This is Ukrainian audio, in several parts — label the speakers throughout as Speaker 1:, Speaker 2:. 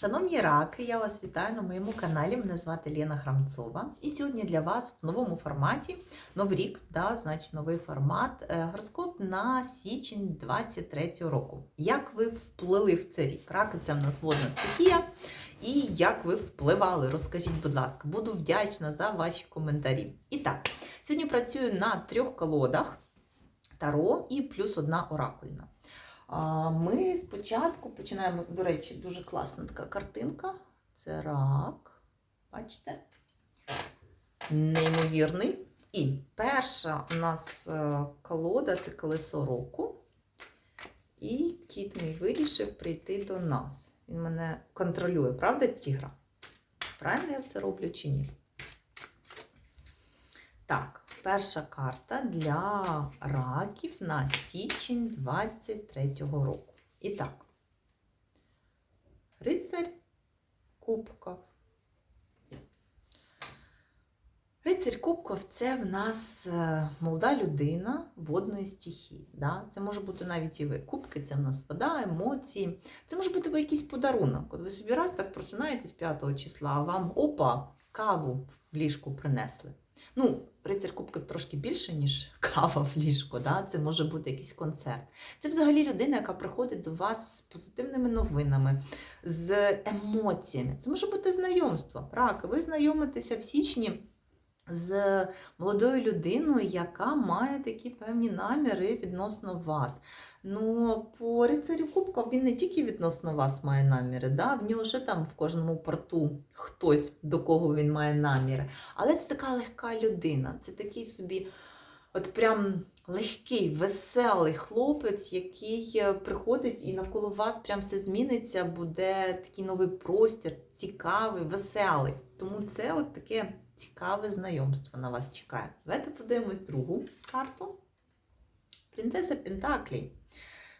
Speaker 1: Шановні раки, я вас вітаю на моєму каналі. Мене звати Лена Храмцова. І сьогодні для вас в новому форматі, новий рік, да, значить новий формат, е, гороскоп на січень 23 року. Як ви вплили в цей рік? Раки це в нас водна стихія. І як ви впливали, розкажіть, будь ласка, буду вдячна за ваші коментарі. І так, сьогодні працюю на трьох колодах Таро і плюс одна оракульна. Ми спочатку починаємо, до речі, дуже класна така картинка. Це рак. Бачите? Неймовірний. І перша у нас е, колода це колесо року. І кіт мій вирішив прийти до нас. Він мене контролює, правда, тігра? Правильно я все роблю чи ні? Так, перша карта для раків на січень 23-го року. І так, рицарь Кубков. Рицарь Кубков це в нас е, молода людина водної стихії. Да? Це може бути навіть і ви. Кубки це в нас вода, емоції. Це може бути ви якийсь подарунок. От ви собі раз так просинаєтесь 5 числа, а вам опа, каву в ліжку принесли. Ну, рицар Кубків трошки більше, ніж кава в ліжку. Да? Це може бути якийсь концерт. Це взагалі людина, яка приходить до вас з позитивними новинами, з емоціями. Це може бути знайомство. Рак, ви знайомитеся в січні з молодою людиною, яка має такі певні наміри відносно вас. Ну, по рицарю Кубка він не тільки відносно вас має наміри, да? в нього ще там в кожному порту хтось, до кого він має наміри. Але це така легка людина, це такий собі, от прям легкий, веселий хлопець, який е, приходить і навколо вас прям все зміниться, буде такий новий простір, цікавий, веселий. Тому це от таке цікаве знайомство на вас чекає. Давайте подивимось другу карту. Принцеса Пентаклі.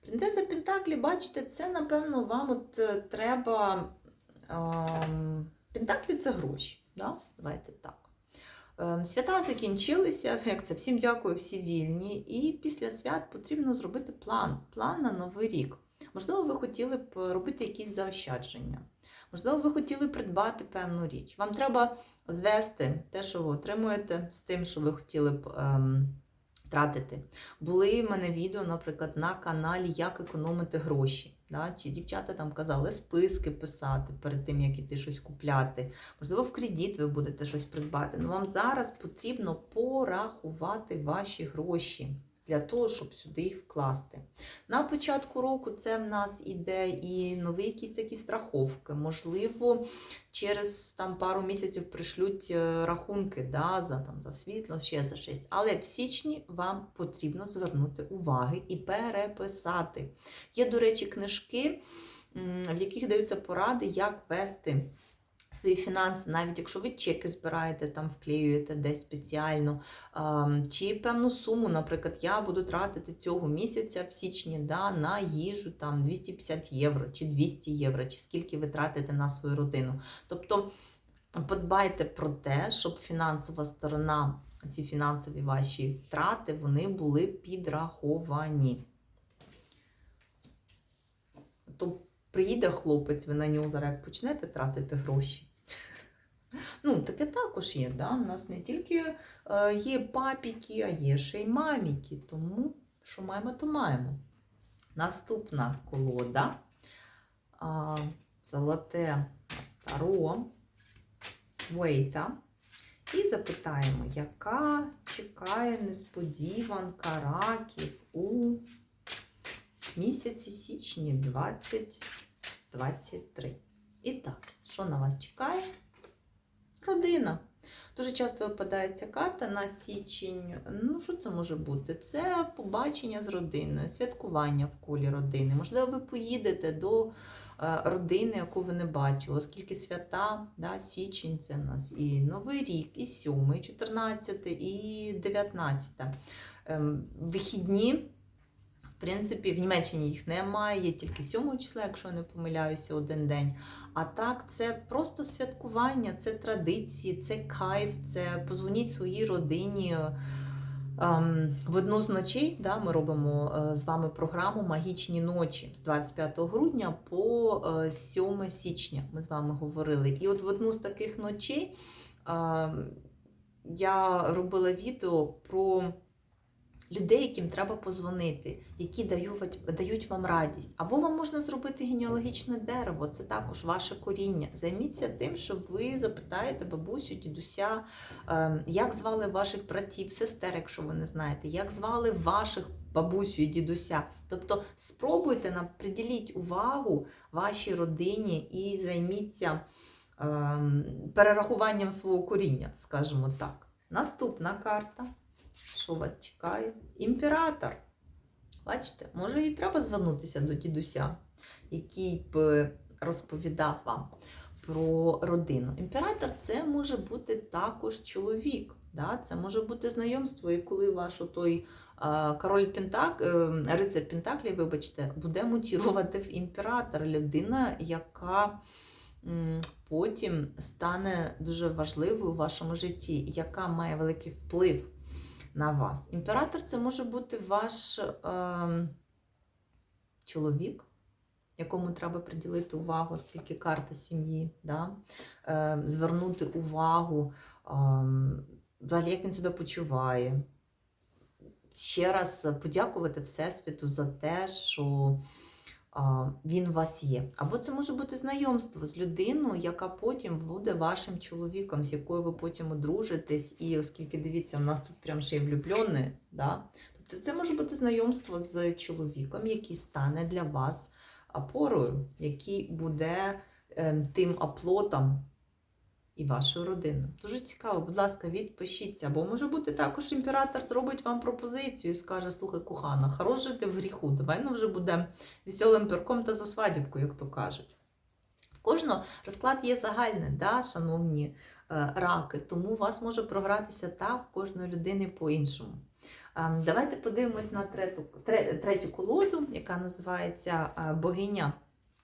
Speaker 1: Принцеса Пентаклі, бачите, це, напевно, вам от е, треба. Ем, Пентаклі це гроші. Да? Давайте так. Ем, Свята закінчилися, як це всім дякую, всі вільні. І після свят потрібно зробити план. План на новий рік. Можливо, ви хотіли б робити якісь заощадження. Можливо, ви хотіли придбати певну річ. Вам треба звести те, що ви отримуєте, з тим, що ви хотіли б ем, тратити. Були в мене відео, наприклад, на каналі Як економити гроші. Да? Чи дівчата там казали списки писати перед тим, як іти щось купляти. Можливо, в кредит ви будете щось придбати. Ну, вам зараз потрібно порахувати ваші гроші. Для того, щоб сюди їх вкласти. На початку року це в нас іде і нові якісь такі страховки. Можливо, через там, пару місяців пришлють е, рахунки да, за там, за світло, ще за щось. Але в січні вам потрібно звернути уваги і переписати. Є, до речі, книжки, в яких даються поради, як вести свої фінанси, навіть якщо ви чеки збираєте, там вклеюєте десь спеціально, чи певну суму, наприклад, я буду тратити цього місяця в січні да, на їжу там 250 євро, чи 200 євро, чи скільки ви тратите на свою родину. Тобто подбайте про те, щоб фінансова сторона, ці фінансові ваші втрати, вони були підраховані. То приїде хлопець, ви на нього зараз почнете тратити гроші. Ну, таке також є. Да? У нас не тільки е, є папіки, а є ще й маміки. Тому що маємо, то маємо. Наступна колода. А, золоте старо Вейта. І запитаємо, яка чекає несподіванка раків у місяці січні 2023. І так, що на вас чекає? Родина. Дуже часто випадає ця карта на січень. Ну, що це може бути? Це побачення з родиною, святкування в колі родини. Можливо, ви поїдете до е, родини, яку ви не бачили, оскільки свята, да, січень це в нас і Новий рік, і 7, і 14, і 19. Ем, вихідні. Принципі, в Німеччині їх немає, тільки 7 числа, якщо не помиляюся, один день. А так, це просто святкування, це традиції, це кайф, це позвоніть своїй родині, Ем, В одну з ночей да, ми робимо е, з вами програму Магічні ночі з 25 грудня по е, 7 січня. Ми з вами говорили. І от в одну з таких ночей ем, я робила відео про людей, яким треба позвонити, які дають, вам радість. Або вам можна зробити генеалогічне дерево, це також ваше коріння. Займіться тим, що ви запитаєте бабусю, дідуся, ем, як звали ваших братів, сестер, якщо ви не знаєте, як звали ваших бабусю і дідуся. Тобто спробуйте приділіть увагу вашій родині і займіться ем, перерахуванням свого коріння, скажімо так. Наступна карта. Що вас чекає? Імператор. Бачите, може і треба звернутися до дідуся, який б розповідав вам про родину. Імператор це може бути також чоловік. Да? Це може бути знайомство, і коли ваш той король Пентак, е, рицар Пентаклі, вибачте, буде мутірувати в імператора людина, яка потім стане дуже важливою у вашому житті, яка має великий вплив на вас. Імператор це може бути ваш е, чоловік, якому треба приділити увагу, оскільки карта сім'ї, да? е, звернути увагу, е, взагалі, як він себе почуває. Ще раз подякувати Всесвіту за те, що він у вас є. Або це може бути знайомство з людиною, яка потім буде вашим чоловіком, з якою ви потім одружитесь. І оскільки дивіться, у нас тут прям ще й влюблені, да? тобто це може бути знайомство з чоловіком, який стане для вас опорою, який буде ем, тим оплотом і вашою родиною. Дуже цікаво, будь ласка, відпишіться. Бо може бути також імператор зробить вам пропозицію і скаже: слухай, кохана, хорош жити в гріху. Давай ну вже буде веселим перком та за свадібку, як то кажуть. В кожного розклад є загальний, да, шановні е, раки, тому у вас може програтися так в кожної людини по-іншому. Ем, Давайте подивимось на трету, тре- третю колоду, яка називається е, Богиня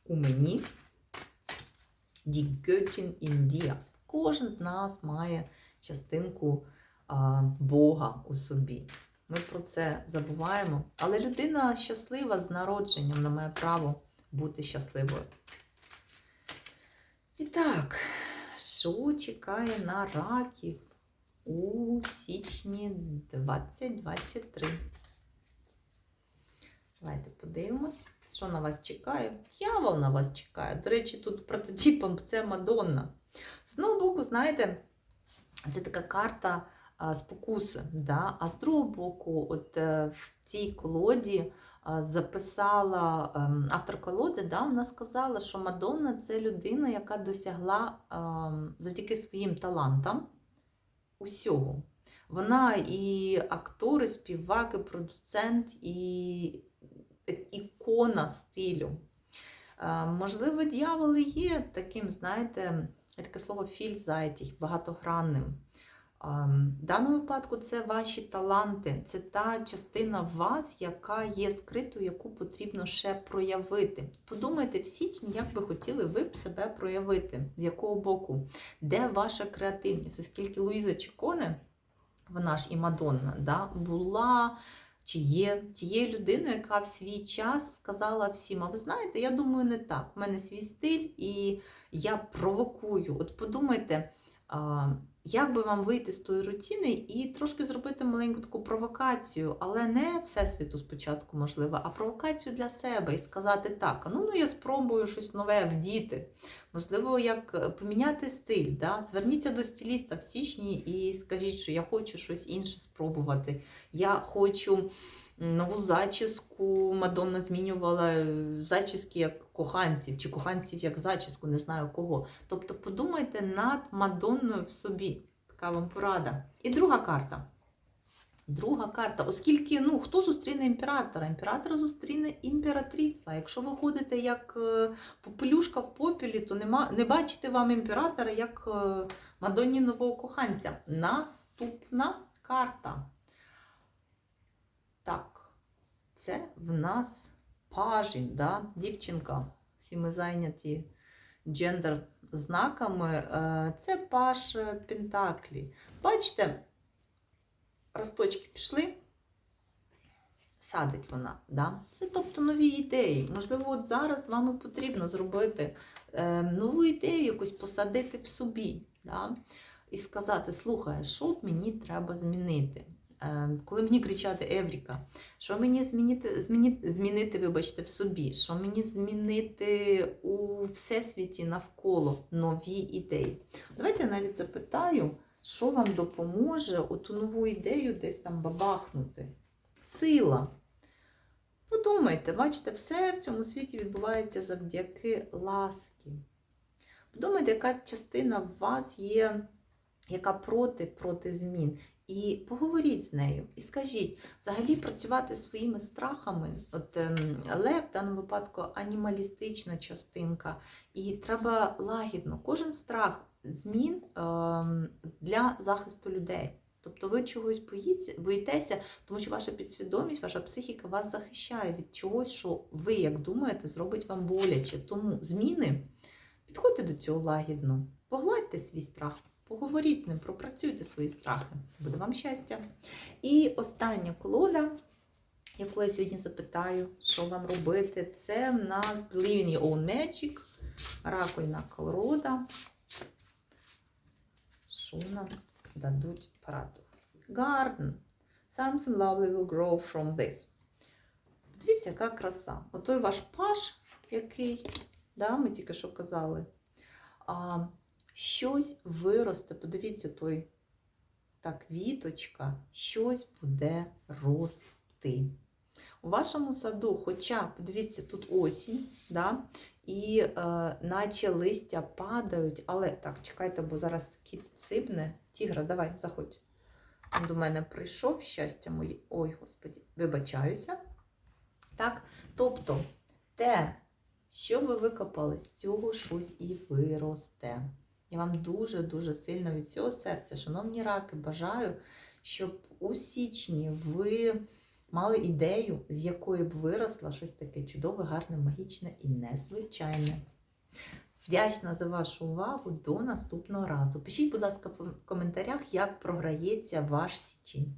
Speaker 1: у мені. Die Göttin in dir. Кожен з нас має частинку а, Бога у собі. Ми про це забуваємо. Але людина щаслива з народженням, вона має право бути щасливою. І так, що чекає на раків у січні 2023? Давайте подивимось, що на вас чекає. Дьявол на вас чекає. До речі, тут прототипом це Мадонна. З одного боку, знаєте, це така карта а, спокуси. Да? А з другого боку, от е, в цій колоді а, записала ем, автор колоди, да, вона сказала, що Мадонна це людина, яка досягла ем, завдяки своїм талантам усього. Вона і актор, і співак, і продуцент, і ікона стилю. Е, Можливо, дьявол є таким, знаєте, таке слово фільзайтіх, багатогранним. Е, В даному випадку це ваші таланти, це та частина вас, яка є скритою, яку потрібно ще проявити. Подумайте в січні, як би хотіли ви б себе проявити, з якого боку, де ваша креативність, оскільки Луїза Чіконе, вона ж і Мадонна, да, була чи є тією людиною, яка в свій час сказала всім: а ви знаєте, я думаю, не так. У мене свій стиль, і я провокую. От подумайте, як би вам вийти з тої рутини і трошки зробити маленьку таку провокацію, але не всесвіту спочатку, можливо, а провокацію для себе і сказати так: ну, ну я спробую щось нове вдіти. Можливо, як е, поміняти стиль. Да? Зверніться до стиліста в січні і скажіть, що я хочу щось інше спробувати. Я хочу нову зачіску. Мадонна змінювала е, зачіски як коханців, чи коханців як зачіску, не знаю кого. Тобто подумайте над Мадонною в собі. Така вам порада. І друга карта. Друга карта, оскільки ну хто зустріне імператора? Імператора зустріне імператриця. Якщо ви ходите як е, попелюшка в попілі, то нема, не бачите вам імператора як е, Мадонні нового коханця. Наступна карта. Так, це в нас пажінь, да? дівчинка. Всі ми зайняті джендер знаками. Е, Це паш Пентаклі. Бачите, росточки пішли, садить вона. Да? Це тобто нові ідеї. Можливо, от зараз вам потрібно зробити е, нову ідею, якусь посадити в собі. Да? І сказати, слухай, що мені треба змінити? Е, коли мені кричати Евріка, що мені змінити, змінити, змінити, вибачте, в собі, що мені змінити у всесвіті навколо нові ідеї. Давайте я навіть запитаю, що вам допоможе оту нову ідею десь там бабахнути. Сила. Подумайте, бачите, все в цьому світі відбувається завдяки ласки. Подумайте, яка частина в вас є, яка проти, проти змін. І поговоріть з нею, і скажіть, взагалі працювати своїми страхами, от ем, лев в даному випадку анімалістична частинка, і треба лагідно, кожен страх змін ем, для захисту людей. Тобто ви чогось боїться, боїтеся, тому що ваша підсвідомість, ваша психіка вас захищає від чогось, що ви, як думаєте, зробить вам боляче. Тому зміни підходьте до цього лагідно, погладьте свій страх. Поговоріть з ним, пропрацюйте свої страхи. Буде вам щастя. І остання колода, яку я сьогодні запитаю, що вам робити, це в нас in Your Own Magic, ракульна колода. Що нам дадуть пораду? Garden. Something lovely will grow from this. Дивіться, яка краса. Отой ваш паш, який, да, ми тільки що казали. А, щось виросте. Подивіться, той та квіточка, щось буде рости. У вашому саду, хоча, подивіться, тут осінь, да? і е, наче листя падають, але так, чекайте, бо зараз кіт цибне. Тігра, давай, заходь. Він до мене прийшов, щастя моє. Ой, господі, вибачаюся. Так, тобто, те, що ви викопали, з цього щось і виросте. Я вам дуже-дуже сильно від цього серця, шановні раки, бажаю, щоб у січні ви мали ідею, з якої б виросло щось таке чудове, гарне, магічне і незвичайне. Вдячна за вашу увагу. До наступного разу. Пишіть, будь ласка, в коментарях, як програється ваш січень.